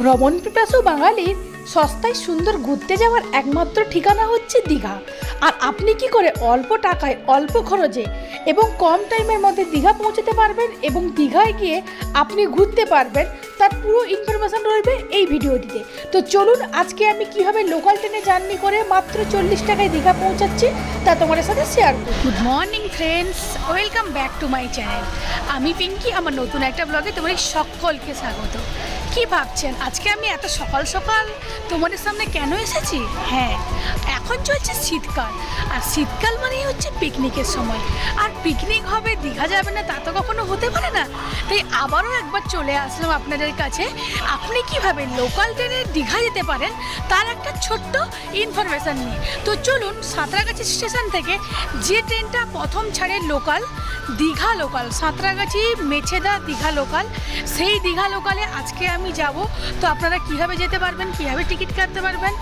ভ্রমণ পিপাসু বাঙালির সস্তায় সুন্দর ঘুরতে যাওয়ার একমাত্র ঠিকানা হচ্ছে দীঘা। আর আপনি কি করে অল্প টাকায়, অল্প খরচে এবং কম টাইমের মধ্যে দীঘা পৌঁছতে পারবেন এবং দীঘায় গিয়ে আপনি ঘুরতে পারবেন, তার পুরো ইনফরমেশান রয়েছে এই ভিডিওটিতে। তো চলুন আজকে আমি কীভাবে লোকাল ট্রেনে জার্নি করে মাত্র চল্লিশ টাকায় দীঘা পৌঁছাচ্ছি তা তোমাদের সাথে শেয়ার করব। Good morning friends welcome back to my channel আমি পিঙ্কি, আমার নতুন একটা ব্লগে তোমাদের সকলকে স্বাগত। কি ভাবছেন? আজকে আমি এত সকাল সকাল তোমাদের সামনে কেন এসেছি? হ্যাঁ এখন চলছে শীতকাল। আর শীতকাল মানেই হচ্ছে পিকনিকের সময়। আর পিকনিক হবে, দীঘা যাবে না, তা তো কখনো হতে পারে না। তাই আবারও একবার চলে আসলাম আপনাদের কাছে। আপনি কীভাবে লোকাল ট্রেনে দীঘা যেতে পারেন, তার একটা ছোট্ট ইনফরমেশান নিয়ে। তো চলুন, সাঁতরাগাছি স্টেশন থেকে যে ট্রেনটা প্রথম ছাড়ে local Digha local Santragachi, Mecheda Digha local সেই দীঘা লোকালে আজকে আমি যাব, তো আপনারা কীভাবে যেতে পারবেন, কীভাবে টিকিট কাটতে পারবেন,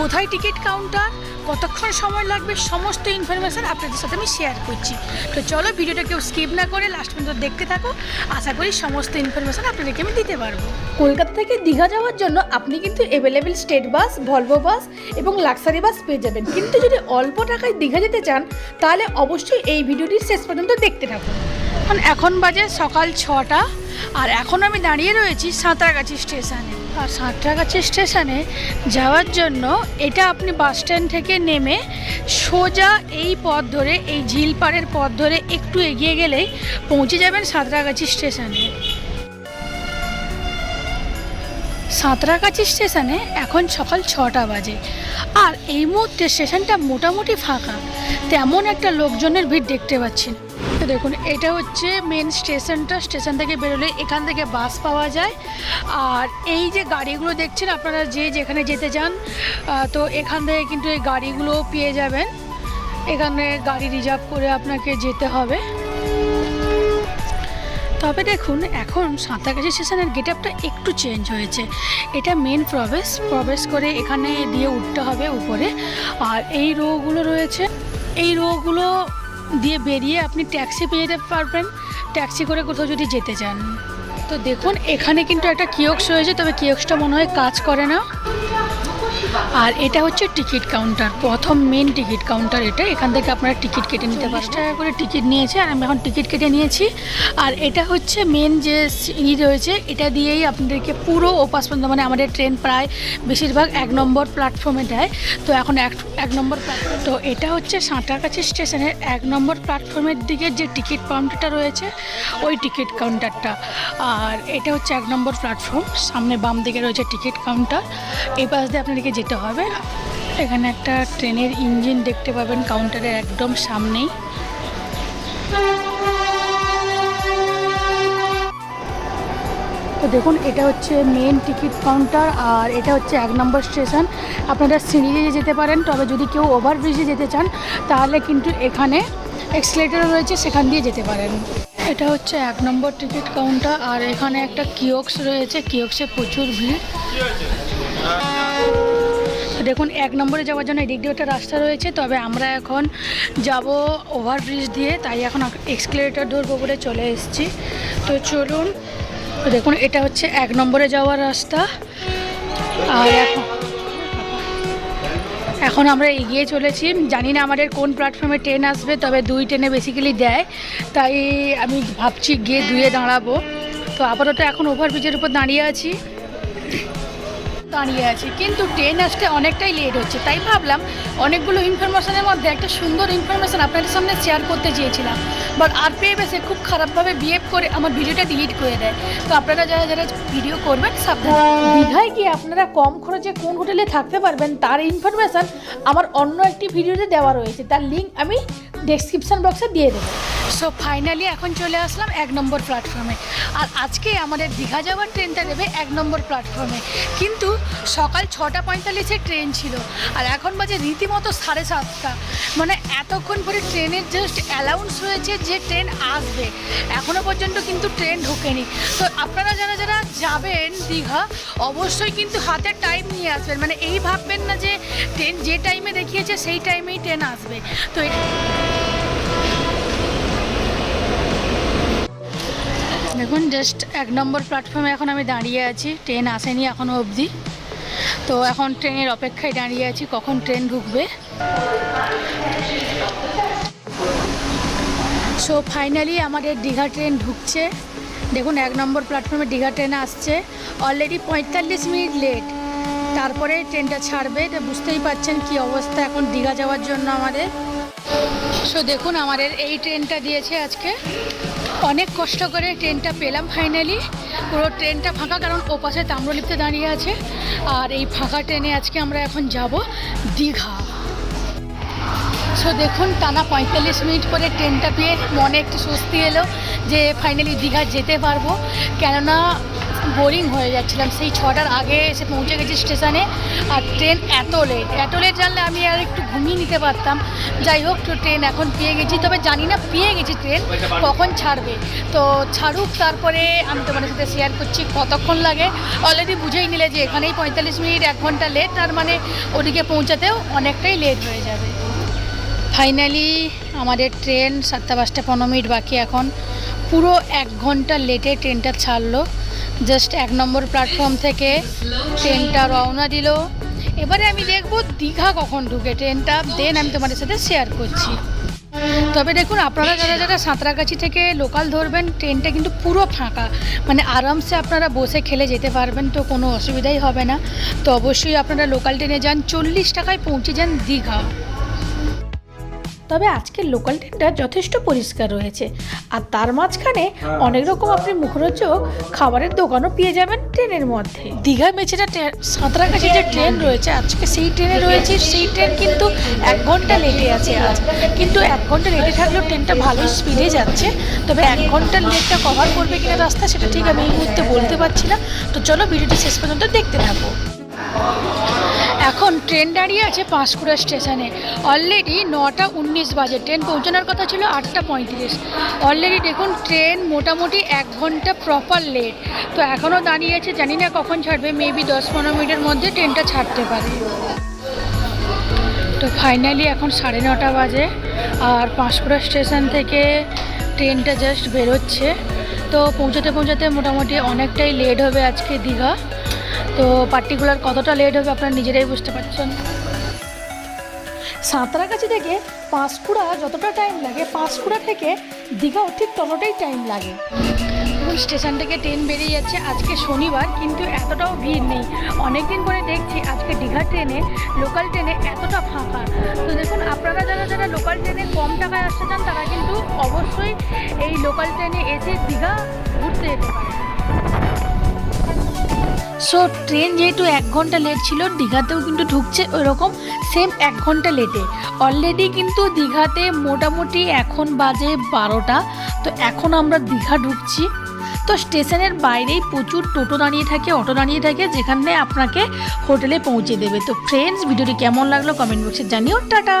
কোথায় টিকিট কাউন্টার, কতক্ষণ সময় লাগবে, সমস্ত ইনফরমেশান আপনাদের সাথে আমি শেয়ার করছি। তো চলো ভিডিওটা কেউ স্কিপ না করে লাস্ট পর্যন্ত দেখতে থাকো, আশা করি সমস্ত ইনফরমেশান আপনাদেরকে আমি দিতে পারব। কলকাতা থেকে দীঘা যাওয়ার জন্য আপনি কিন্তু available state bus Volvo bus এবং লাক্সারি বাস পেয়ে যাবেন। কিন্তু যদি অল্প টাকায় দীঘা যেতে চান, তাহলে অবশ্যই এই ভিডিওটি শেষ পর্যন্ত দেখতে থাকুন। এখন বাজে সকাল ছটা, আর এখন আমি দাঁড়িয়ে রয়েছি সাঁতরাগাছি স্টেশনে। আর সাঁতরাগাছি স্টেশনে যাওয়ার জন্য এটা আপনি বাস স্ট্যান্ড থেকে নেমে সোজা এই পথ ধরে, এই ঝিল পাড়ের পথ ধরে একটু এগিয়ে গেলেই পৌঁছে যাবেন সাঁতরাগাছি স্টেশনে। সাঁতরাগাছি স্টেশনে এখন সকাল ছটা বাজে, আর এই মুহূর্তে স্টেশনটা মোটামুটি ফাঁকা। তেমন একটা লোকজনের ভিড় দেখতে পাচ্ছি না। তো দেখুন, এটা হচ্ছে মেন স্টেশনটা স্টেশন থেকে বেরোলে এখান থেকে বাস পাওয়া যায়। আর এই যে গাড়িগুলো দেখছেন আপনারা, যে যেখানে যেতে চান তো এখান থেকে কিন্তু এই গাড়িগুলো পেয়ে যাবেন। এখানে গাড়ি রিজার্ভ করে আপনাকে যেতে হবে। তবে দেখুন, এখন সাঁতারগাছি স্টেশনের গেট আপটা একটু চেঞ্জ হয়েছে। এটা মেন প্রবেশ প্রবেশ করে এখানে দিয়ে উঠতে হবে উপরে। আর এই রোগুলো রয়েছে, এই রোগুলো দিয়ে বেরিয়ে আপনি ট্যাক্সি পেয়ে যেতে পারবেন। ট্যাক্সি করে কোথাও যদি যেতে চান। তো দেখুন, এখানে কিন্তু একটা কিয়ক্স রয়েছে, তবে কিয়ক্সটা মনে হয় কাজ করে না। আর এটা হচ্ছে টিকিট কাউন্টার। প্রথম মেন টিকিট কাউন্টার এটা। এখান থেকে আপনারা টিকিট কেটে নিতে পারেন টাকা করে টিকিট নিয়েছে আর আমি এখন টিকিট কেটে নিয়েছি। আর এটা হচ্ছে মেন যে ই রয়েছে এটা দিয়েই আপনাদেরকে পুরো ওপাশ পর্যন্ত মানে আমাদের ট্রেন প্রায় বেশিরভাগ এক নম্বর প্ল্যাটফর্মে দেয়। তো এখন এক এক নম্বর প্ল্যাটফর্ম তো এটা হচ্ছে সাঁতরাগাছি স্টেশনের এক নম্বর প্ল্যাটফর্মের দিকে যে টিকিট কাউন্টারটা রয়েছে ওই টিকিট কাউন্টারটা। আর এটা হচ্ছে এক নম্বর প্ল্যাটফর্ম সামনে বাম দিকে রয়েছে টিকিট কাউন্টার। এই পাশ দিয়ে আপনাদেরকে যেতে হবে। এখানে একটা ট্রেনের ইঞ্জিন দেখতে পাবেন, কাউন্টারের একদম সামনেই। তো দেখুন, এটা হচ্ছে মেন টিকিট কাউন্টার আর এটা হচ্ছে এক নম্বর স্টেশন আপনারা সিঁড়ি যেতে পারেন, তবে যদি কেউ ওভারব্রিজে যেতে চান, তাহলে কিন্তু এখানে এক্সলেটার রয়েছে, সেখান দিয়ে যেতে পারেন। এটা হচ্ছে এক নম্বর টিকিট কাউন্টার আর এখানে একটা কিওক্স রয়েছে কিওক্সে প্রচুর ভিড়। দেখুন, এক নম্বরে যাওয়ার জন্য এদিক দিয়ে একটা রাস্তা রয়েছে, তবে আমরা এখন যাব ওভারব্রিজ দিয়ে, তাই এখন এক্সকেলেটার ধরবো বলে চলে এসেছি। তো চলুন, দেখুন, এটা হচ্ছে এক নম্বরে যাওয়ার রাস্তা। আর এখন এখন আমরা এগিয়ে চলেছি। জানি না আমাদের কোন প্ল্যাটফর্মে ট্রেন আসবে, তবে দুই ট্রেনে বেসিক্যালি দেয়। তাই আমি ভাবছি গিয়ে দুয়ে দাঁড়াবো। তো আপাতত এখন ওভারব্রিজের উপর দাঁড়িয়ে আছি। দাঁড়িয়ে আছি। কিন্তু ট্রেন আসতে অনেকটাই লেট হচ্ছে। তাই ভাবলাম অনেকগুলো ইনফরমেশনের মধ্যে একটা সুন্দর ইনফরমেশন আপনাদের সামনে শেয়ার করতে চেয়েছিলাম। বাট আর বেসে খুব খারাপভাবে বিহেভ করে আমার ভিডিওটা ডিলিট করে দেয়। তো আপনারা যারা যারা ভিডিও করবেন, সাবধান। দীঘায় গিয়ে আপনারা কম খরচে কোন হোটেলে থাকতে পারবেন, তার ইনফরমেশন আমার অন্য একটি ভিডিওতে দেওয়া রয়েছে। তার লিঙ্ক আমি ডেসক্রিপশন বক্সে দিয়ে দেবো। সো ফাইনালি এখন চলে আসলাম এক নম্বর প্ল্যাটফর্মে আর আজকে আমাদের দীঘা যাওয়ার ট্রেনটা দেবে এক নম্বর প্ল্যাটফর্মে কিন্তু সকাল ছটা পঁয়তাল্লিশে ট্রেন ছিল। আর এখন বাজে রীতিমতো সাড়ে সাতটা। মানে এতক্ষণ পরে ট্রেনের জাস্ট অ্যালাউন্স হয়েছে যে ট্রেন আসবে। এখনও পর্যন্ত কিন্তু ট্রেন ঢোকেনি। তো আপনারা যারা যারা যাবেন দীঘা, অবশ্যই কিন্তু হাতে টাইম নিয়ে আসবেন। মানে এই ভাববেন না যে ট্রেন যে টাইমে দেখিয়েছে, সেই টাইমেই ট্রেন আসবে। তো দেখুন জাস্ট এক নম্বর প্ল্যাটফর্মে এখন আমি দাঁড়িয়ে আছি। ট্রেন আসেনি এখনও অবধি। তো এখন ট্রেনের অপেক্ষায় দাঁড়িয়ে আছি, কখন ট্রেন ঢুকবে। সো ফাইনালি আমাদের দীঘা ট্রেন ঢুকছে। দেখুন, এক নম্বর প্ল্যাটফর্মে দীঘা ট্রেন আসছে। অলরেডি পঁয়তাল্লিশ মিনিট লেট তারপরে ট্রেনটা ছাড়বে। তো বুঝতেই পাচ্ছেন কি অবস্থা এখন দীঘা যাওয়ার জন্য আমাদের। সো দেখুন, আমাদের এই ট্রেনটা দিয়েছে আজকে। অনেক কষ্ট করে ট্রেনটা পেলাম ফাইনালি পুরো ট্রেনটা ফাঁকা, কারণ ও পাশে তাম্রলিপ্তে দাঁড়িয়ে আছে। আর এই ফাঁকা ট্রেনে আজকে আমরা এখন যাব দীঘা। সো দেখুন, টানা পঁয়তাল্লিশ মিনিট পরে ট্রেনটা পেয়ে মনে একটু স্বস্তি এলো যে ফাইনালি দীঘা যেতে পারব। কেননা বোরিং হয়ে যাচ্ছিলাম। সেই ছটার আগে এসে পৌঁছে গেছি স্টেশনে। আর ট্রেন এত লেট এত লেট জানলে আমি আর একটু ঘুমিয়ে নিতে পারতাম। যাই হোক, তো ট্রেন এখন পেয়ে গেছি। তবে জানি না পেয়ে গেছি ট্রেন, কখন ছাড়বে। তো ছাড়ুক, তারপরে আমি তোমাদের সাথে শেয়ার করছি কতক্ষণ লাগে। অলরেডি বুঝেই নিলে যে এখানেই পঁয়তাল্লিশ মিনিট, এক ঘণ্টা লেট তার মানে ওদিকে পৌঁছাতেও অনেকটাই লেট হয়ে যাবে। ফাইনালি আমাদের ট্রেন সাতটা পাঁচটা পনেরো মিনিট বাকি এখন। পুরো এক ঘণ্টা লেটে ট্রেনটা ছাড়লো। জাস্ট এক নম্বর প্ল্যাটফর্ম থেকে ট্রেনটা রওনা দিল। এবারে আমি দেখব দীঘা কখন ঢুকে ট্রেনটা দেন আমি তোমাদের সাথে শেয়ার করছি। তবে দেখুন, আপনারা যারা যারা সাঁতরাগাছি থেকে লোকাল ধরবেন ট্রেনটা কিন্তু পুরো ফাঁকা। মানে আরামসে আপনারা বসে খেলে যেতে পারবেন, তো কোনো অসুবিধাই হবে না। তো অবশ্যই আপনারা লোকাল ট্রেনে যান, চল্লিশ টাকায় পৌঁছে যান দীঘা। তবে আজকের লোকাল ট্রেনটা যথেষ্ট পরিষ্কার রয়েছে। আর তার মাঝখানে অনেক রকম আপনি মুখরোচক খাবারের দোকানও পেয়ে যাবেন ট্রেনের মধ্যে। দীঘা মেছেটা সাঁতরাগাছি যে ট্রেন রয়েছে আজকে সেই ট্রেনে রয়েছে সেই ট্রেন কিন্তু এক ঘণ্টা লেটে আছে আজ। কিন্তু এক ঘণ্টা লেটে থাকলেও ট্রেনটা ভালো স্পিডে যাচ্ছে। তবে এক ঘণ্টার লেটটা কভার করবে কিনা রাস্তা সেটা ঠিক আমি এই মুহূর্তে বলতে পারছি না। তো চলো ভিডিওটি শেষ পর্যন্ত দেখতে থাকো। এখন ট্রেন দাঁড়িয়ে আছে পাঁশকুড়া স্টেশনে। অলরেডি নটা উনিশ বাজে। ট্রেন পৌঁছানোর কথা ছিল আটটা পঁয়ত্রিশ। অলরেডি দেখুন, ট্রেন মোটামুটি এক ঘণ্টা প্রপার লেট তো এখনও দাঁড়িয়ে আছে, জানি না কখন ছাড়বে মেবি দশ পনেরো মিনিটের মধ্যে ট্রেনটা ছাড়তে পারে। তো ফাইনালি এখন সাড়ে নটা বাজে, আর পাঁশকুড়া স্টেশন থেকে ট্রেনটা জাস্ট বেরোচ্ছে। তো পৌঁছাতে পৌঁছাতে মোটামুটি অনেকটাই লেট হবে আজকে দীঘা। তো পার্টিকুলার কতটা লেট হবে আপনারা নিজেরাই বুঝতে পারছেন? সাঁতরাগাছি থেকে পাঁশকুড়া যতটা টাইম লাগে পাঁশকুড়া থেকে দীঘাও ঠিক ততটাই টাইম লাগে। স্টেশন থেকে ট্রেন বেরিয়ে যাচ্ছে আজকে শনিবার কিন্তু এতটাও ভিড় নেই। অনেকদিন পরে দেখছি আজকে দীঘা ট্রেনে লোকাল ট্রেনে এতটা ফাঁকা। তো দেখুন আপনারা যারা যারা লোকাল ট্রেনে কম টাকায় আসতে চান তারা কিন্তু অবশ্যই এই লোকাল ট্রেনে এসে দীঘা ঘুরতে যেতে পারেন। সো ট্রেন যেহেতু এক ঘণ্টা লেট ছিল, দীঘাতেও কিন্তু ঢুকছে ওইরকম সেম এক ঘণ্টা লেটে অলরেডি কিন্তু দীঘাতে মোটামুটি এখন বাজে বারোটা। তো এখন আমরা দীঘা ঢুকছি। তো স্টেশনের বাইরেই প্রচুর টোটো দাঁড়িয়ে থাকে, অটো দাঁড়িয়ে থাকে, যেখানে আপনাকে হোটেলে পৌঁছে দেবে। তো ফ্রেন্ডস ভিডিওটি কেমন লাগল কমেন্ট বক্সে জানিও। টাটা!